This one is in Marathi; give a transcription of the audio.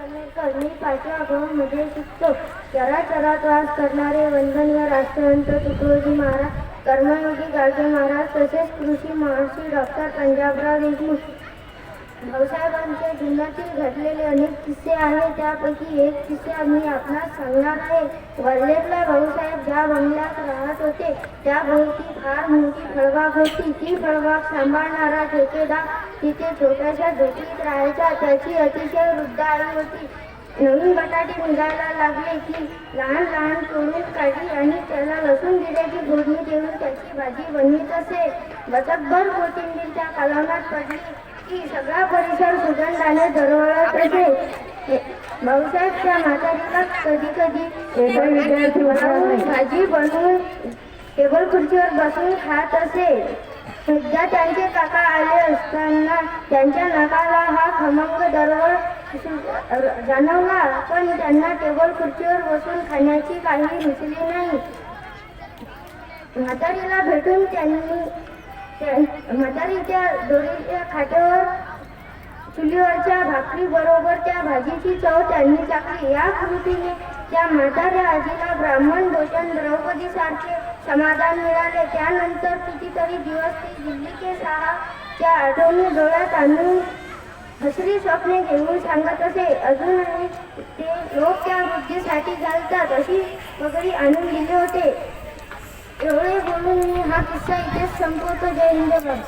कन्हेकर मी पाचव्या मध्ये शिकतो चराचरात वास करणारे वंदनीय राष्ट्रवंत तुकडोजी महाराज कर्मयोगी गाडगे महाराज तसेच कृषी महर्षी डॉक्टर पंजाबराव देशमुख भाऊसाहेबांच्या जीवनातील घडलेले अनेक किस्से आहेत त्यापैकी एक किस्सा मी आपणास सांगणार आहे. वल्लेतला भाऊसाहेब ज्या बंगल्यात राहत होते त्या भोवती फार मोठी फळबाग होती. ती फळबाग सांभाळणारा ठेकेदार तिथे छोट्याशा झोपडीत राहायचा. त्याची अतिशय वृद्ध आई होती. नवीन बटाटे निघायला लागले की लहान लहान तोडून काढली आणि त्याला लसूण जिऱ्याची फोडणी देऊन त्याची भाजी बनवीत असे. बचकभर कोथिंबीरच्या कालवनात पडली. की सगळा परिसर सुगंधाने दरवळत असे. भाऊसाहेबच्या म्हातारीला कधी कधी विद्यार्थी. भाजी बनवून टेबल खुर्चीवर बसून खात असे. एकदा त्यांचे काका आले असताना त्यांच्या नाकाला हा खमंग दरवळ जाणवला. पण त्यांना टेबल खुर्चीवर बसून खाण्याची काही रुचली नाही. म्हातारीला भेटून त्यांनी त्या- म्हातारीच्या दोरीच्या खाट्यावर चुलीवरच्या भाकरी बरोबर त्या भाजीची चव त्यांनी टाकली. या कृतीने त्या म्हाताऱ्या आजीला ब्राह्मण भोजन द्रौपदी सारखे समाधान मिळाले. त्यानंतर कितीतरी दिवस ती दिल्ली के च्या आठवणी डोळ्यात आणून हसरी स्वप्ने घेऊन सांगत असे. अजूनही ते लोक त्या वृद्धीसाठी घालतात अशी वगैरे आणून दिले होते. एवढे बोलून मी हा किस्सा इथेच संपवतो. जय हिंद